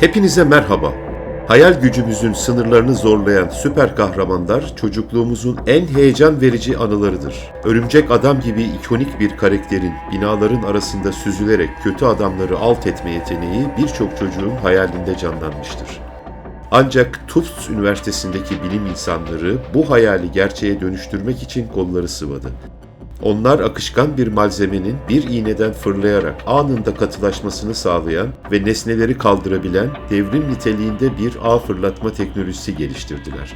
Hepinize merhaba. Hayal gücümüzün sınırlarını zorlayan süper kahramanlar çocukluğumuzun en heyecan verici anılarıdır. Örümcek adam gibi ikonik bir karakterin binaların arasında süzülerek kötü adamları alt etme yeteneği birçok çocuğun hayalinde canlanmıştır. Ancak Tufts Üniversitesi'ndeki bilim insanları bu hayali gerçeğe dönüştürmek için kolları sıvadı. Onlar akışkan bir malzemenin bir iğneden fırlayarak anında katılaşmasını sağlayan ve nesneleri kaldırabilen devrim niteliğinde bir ağ fırlatma teknolojisi geliştirdiler.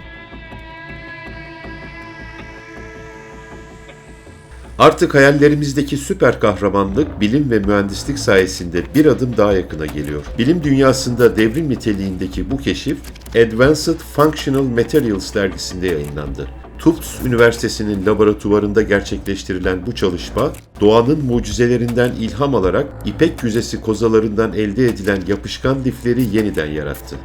Artık hayallerimizdeki süper kahramanlık bilim ve mühendislik sayesinde bir adım daha yakına geliyor. Bilim dünyasında devrim niteliğindeki bu keşif Advanced Functional Materials dergisinde yayınlandı. Tufts Üniversitesi'nin laboratuvarında gerçekleştirilen bu çalışma, doğanın mucizelerinden ilham alarak ipek yüzesi kozalarından elde edilen yapışkan lifleri yeniden yarattı.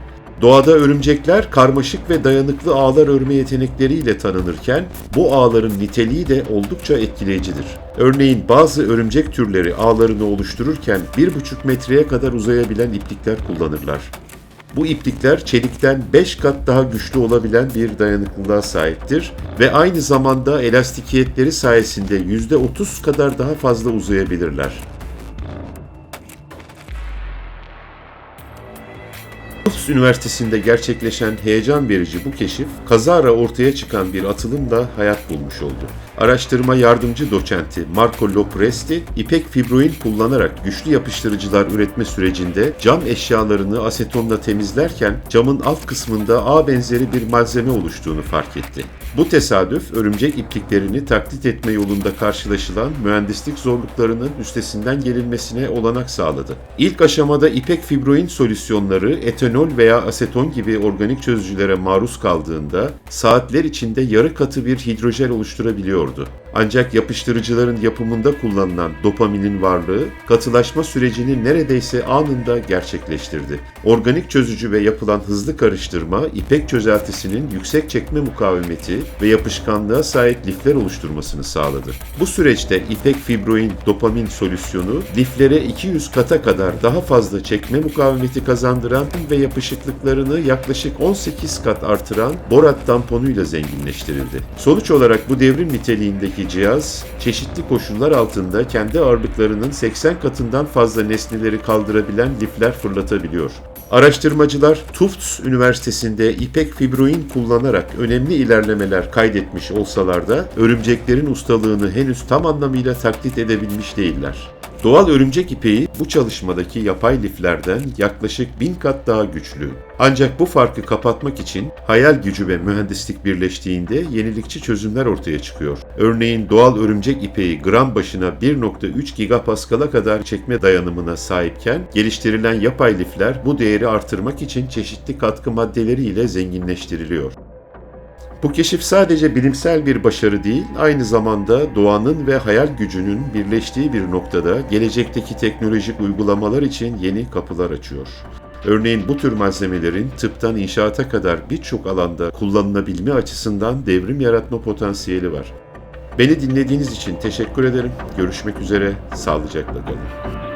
Doğada örümcekler karmaşık ve dayanıklı ağlar örme yetenekleriyle tanınırken bu ağların niteliği de oldukça etkileyicidir. Örneğin bazı örümcek türleri ağlarını oluştururken 1,5 metreye kadar uzayabilen iplikler kullanırlar. Bu iplikler çelikten 5 kat daha güçlü olabilen bir dayanıklılığa sahiptir ve aynı zamanda elastikiyetleri sayesinde %30 kadar daha fazla uzayabilirler. Tufts Üniversitesi'nde gerçekleşen heyecan verici bu keşif, kazara ortaya çıkan bir atılımla hayat bulmuş oldu. Araştırma yardımcı doçenti Marco Lopresti, ipek fibroin kullanarak güçlü yapıştırıcılar üretme sürecinde cam eşyalarını asetonla temizlerken camın alt kısmında ağ benzeri bir malzeme oluştuğunu fark etti. Bu tesadüf örümcek ipliklerini taklit etme yolunda karşılaşılan mühendislik zorluklarının üstesinden gelinmesine olanak sağladı. İlk aşamada ipek fibroin solüsyonları etanol veya aseton gibi organik çözücülere maruz kaldığında saatler içinde yarı katı bir hidrojel oluşturabiliyordu. Ancak yapıştırıcıların yapımında kullanılan dopaminin varlığı katılaşma sürecini neredeyse anında gerçekleştirdi. Organik çözücü ve yapılan hızlı karıştırma ipek çözeltisinin yüksek çekme mukavemeti ve yapışkanlığa sahip lifler oluşturmasını sağladı. Bu süreçte ipek fibroin dopamin solüsyonu liflere 200 kata kadar daha fazla çekme mukavemeti kazandıran ve yapışıklıklarını yaklaşık 18 kat artıran borat tamponuyla zenginleştirildi. Sonuç olarak bu devrim niteliğindeki cihaz çeşitli koşullar altında kendi ağırlıklarının 80 katından fazla nesneleri kaldırabilen lifler fırlatabiliyor. Araştırmacılar Tufts Üniversitesi'nde ipek fibroin kullanarak önemli ilerlemeler kaydetmiş olsalar da örümceklerin ustalığını henüz tam anlamıyla taklit edebilmiş değiller. Doğal örümcek ipeği bu çalışmadaki yapay liflerden yaklaşık bin kat daha güçlü. Ancak bu farkı kapatmak için hayal gücü ve mühendislik birleştiğinde yenilikçi çözümler ortaya çıkıyor. Örneğin doğal örümcek ipeği gram başına 1.3 gigapaskal'a kadar çekme dayanımına sahipken geliştirilen yapay lifler bu değeri artırmak için çeşitli katkı maddeleri ile zenginleştiriliyor. Bu keşif sadece bilimsel bir başarı değil, aynı zamanda doğanın ve hayal gücünün birleştiği bir noktada gelecekteki teknolojik uygulamalar için yeni kapılar açıyor. Örneğin bu tür malzemelerin tıptan inşaata kadar birçok alanda kullanılabilme açısından devrim yaratma potansiyeli var. Beni dinlediğiniz için teşekkür ederim. Görüşmek üzere, sağlıcakla kalın.